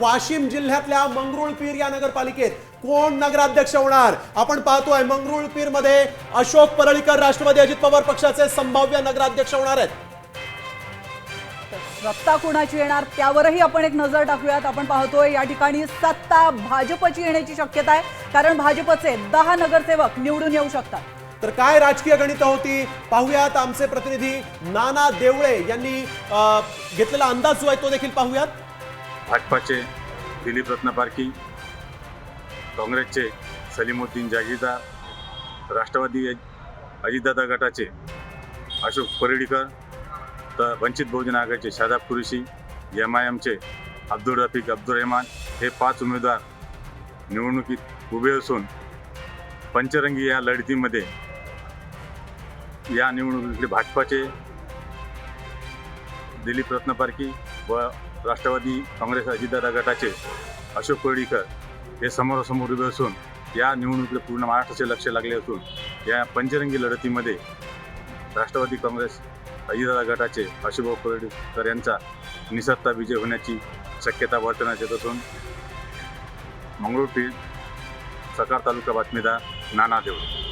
वाशिम जिल्ह्यातल्या मंगरुळपीर या नगरपालिकेत कोण नगराध्यक्ष होणार? आपण पाहतोय मंगरुळपीरमध्ये अशोक परळीकर राष्ट्रवादी अजित पवार पक्षाचे संभाव्य नगराध्यक्ष होणार आहेत. सत्ता कुणाची येणार त्यावरही आपण एक नजर टाकूयात. आपण पाहतोय या ठिकाणी सत्ता भाजपची येण्याची शक्यता आहे कारण भाजपचे दहा नगरसेवक निवडून येऊ शकतात. तर काय राजकीय गणित होती? पाहूयात आमचे प्रतिनिधी नाना देवळे यांनी घेतलेला अंदाज जो आहे तो देखील पाहूयात. भाजपाचे दिलीप रत्न पारखी काँग्रेसचे सलीमुद्दीन जागीरदार राष्ट्रवादी अजितदादा गटाचे अशोक परळीकर तर वंचित बहुजन आघाडीचे शादाब कुरेशी एम आय एमचे अब्दुल रफिक अब्दुल रहमान हे पाच उमेदवार निवडणुकीत उभे असून पंचरंगी या लढतीमध्ये या निवडणुकीतले भाजपाचे दिलीप रत्नपारखी व राष्ट्रवादी काँग्रेस अजितदादा गटाचे अशोक कोळीकर हे समोरासमोर उभे असून या निवडणुकीला पूर्ण महाराष्ट्राचे लक्ष लागले असून या पंचरंगी लढतीमध्ये राष्ट्रवादी काँग्रेस अजितदादा गटाचे अशोकभाऊ कोळीकर यांचा निसत्ता विजय होण्याची शक्यता वर्तवण्यात येत असून मंगळूरपीठ सकार तालुका बातमीदार नाना देवळे